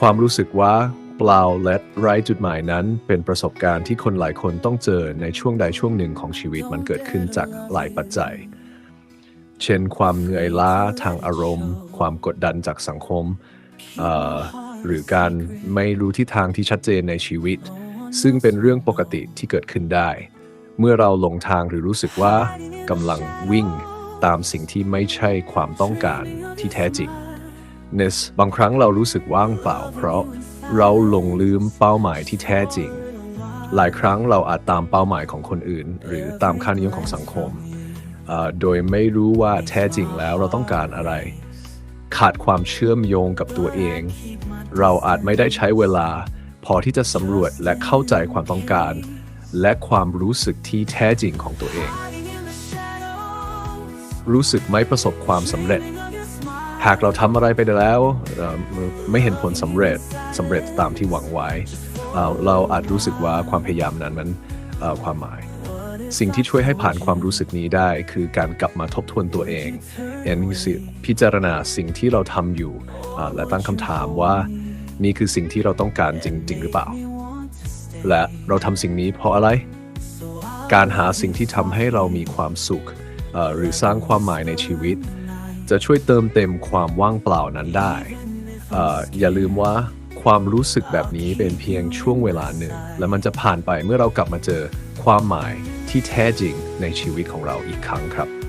ความรู้สึกว่าเปล่าและไร้จุดหมายนั้น เป็นประสบการณ์ที่คนหลายคนต้องเจอในช่วงใดช่วงหนึ่งของชีวิตมันเกิดขึ้นจากหลายปัจจัย เช่น ความเหนื่อยล้าทางอารมณ์ ความกดดันจากสังคม หรือการไม่รู้ทิศทางที่ชัดเจนในชีวิต ซึ่งเป็นเรื่องปกติที่เกิดขึ้นได้ เมื่อเราหลงทางหรือรู้สึกว่ากำลังวิ่งตามสิ่งที่ไม่ใช่ความต้องการที่แท้จริง เนสบางครั้งเรารู้สึกว่างเปล่า เพราะเราหลงลืมเป้าหมายที่แท้จริง หลายครั้งเราอาจตามเป้าหมายของคนอื่น หรือตามค่านิยมของสังคม โดยไม่รู้ว่าแท้จริงแล้วเราต้องการอะไร ขาดความเชื่อมโยงกับตัวเอง เราอาจไม่ได้ใช้เวลา พอที่จะสำรวจและเข้าใจความต้องการ และความรู้สึกที่แท้จริงของตัวเอง รู้สึกไม่ประสบความสำเร็จ หากเราทำอะไรไปแล้วไม่เห็นผลสำเร็จสำเร็จตามที่หวังไว้ เราอาจรู้สึกว่าความพยายามนั้นมันความหมาย สิ่งที่ช่วยให้ผ่านความรู้สึกนี้ได้ คือการกลับมาทบทวนตัวเองเอ็นพิจารณาสิ่งที่เราทำอยู่และตั้งคำถามว่านี่คือสิ่งที่เราต้องการจริง ๆ หรือเปล่า และเราทำสิ่งนี้เพราะอะไร การหาสิ่งที่ทำให้เรามีความสุขหรือสร้างความหมายในชีวิต จะช่วยเติมเต็มความว่างเปล่านั้นได้ อย่าลืมว่าความรู้สึกแบบนี้เป็นเพียงช่วงเวลาหนึ่ง และมันจะผ่านไปเมื่อเรากลับมาเจอความหมายที่แท้จริงในชีวิตของเราอีกครั้งครับ